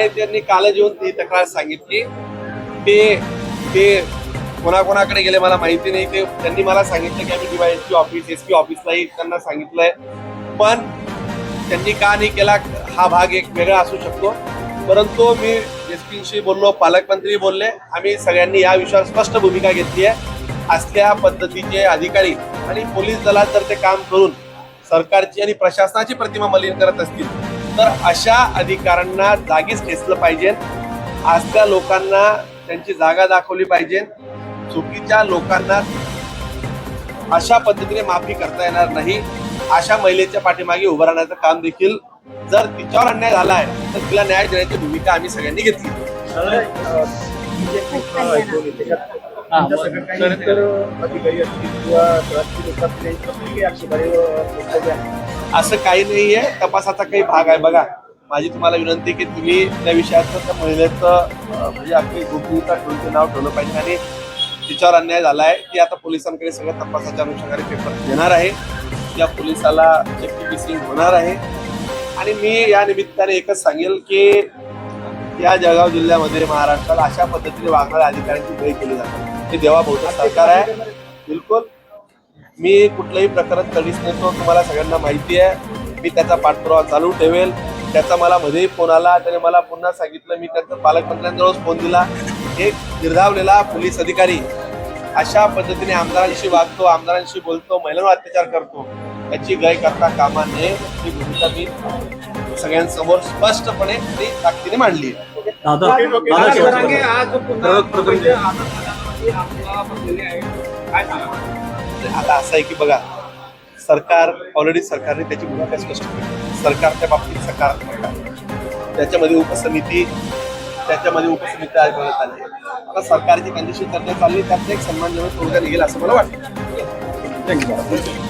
माझ्याकडे त्यांनी कालच येऊन ती तक्रार सांगितली. ते ते कोणाकोणाकडे गेले मला माहिती नाही. ते त्यांनी मला सांगितलं की आम्ही डीवायएसपी ऑफिस एस पी ऑफिसलाही त्यांना सांगितलंय. पण त्यांनी का नाही केला हा भाग एक वेगळा असू शकतो. परंतु मी एस पीशी बोललो पालकमंत्री बोलले. आम्ही सगळ्यांनी या विषयावर स्पष्ट भूमिका घेतली आहे. असल्या पद्धतीचे अधिकारी आणि पोलीस दलात जर ते काम करून सरकारची आणि प्रशासनाची प्रतिमा मलिन करत असतील तर अशा अधिकाऱ्यांना जागीच ठेचलं पाहिजे. असल्या लोकांना त्यांची जागा दाखवली पाहिजे. चुकीच्या लोकांना अशा पद्धतीने माफी करता येणार नाही. अशा महिलेच्या पाठीमागे उभं राहण्याचं काम देखील जर तिच्यावर अन्याय झाला आहे तर तिला न्याय देण्याची भूमिका आम्ही सगळ्यांनी घेतली. अधिकारी असतील किंवा यांच्यावर काही वक्तव्य आहे. असं काही नाहीये. तपासाचा काही भाग आहे. बघा माझी तुम्हाला विनंती की तुम्ही त्या विषयाचं त्या महिलेचं म्हणजे आपली गोपनीयता ठेवून नाव ठेवलं पाहिजे आणि तिच्यावर अन्याय झाला आहे ती आता पोलिसांकडे सगळं तपासाच्या अनुषंगाने पेपर देणार आहे. या पोलिसाला चक्की होणार आहे. आणि मी या निमित्ताने एकच सांगेल की या जळगाव जिल्ह्यामध्ये महाराष्ट्रात अशा पद्धतीने वागणाऱ्या अधिकाऱ्यांची गय केली जाते. हे देवाभोवतं सरकार आहे. बिलकुल. मी कुठलंही प्रकरण तडीच नेतो तुम्हाला सगळ्यांना माहिती आहे. मी त्याचा पाठपुरावा चालू ठेवेल. त्याचा मला मध्येही फोन आला त्याने मला पुन्हा सांगितलं. मी त्यांचा पालकमंत्र्यांजवळच फोन दिला. एक निर्धावलेला पोलीस अधिकारी. अशा पद्धतीने आमदारांशी वागतो आमदारांशी बोलतो महिलांवर अत्याचार करतो. याची गय करता कामा नये ही भूमिका मी सगळ्यांसमोर स्पष्टपणे आणि ताकदीने मांडली आहे. सांगा आता असं आहे की बघा सरकार ऑलरेडी सरकारने त्याची भूमिका स्पष्ट केली. सरकारच्या बाबतीत सकारात्मक आहे. त्याच्यामध्ये उपसमिती त्याच्यामध्ये उपसमिती आज बनवण्यात आली. आता सरकारची कंडिशन चर्चा चालली त्यात एक सन्मानजनक तोडगा निघेल असं मला वाटतं. you.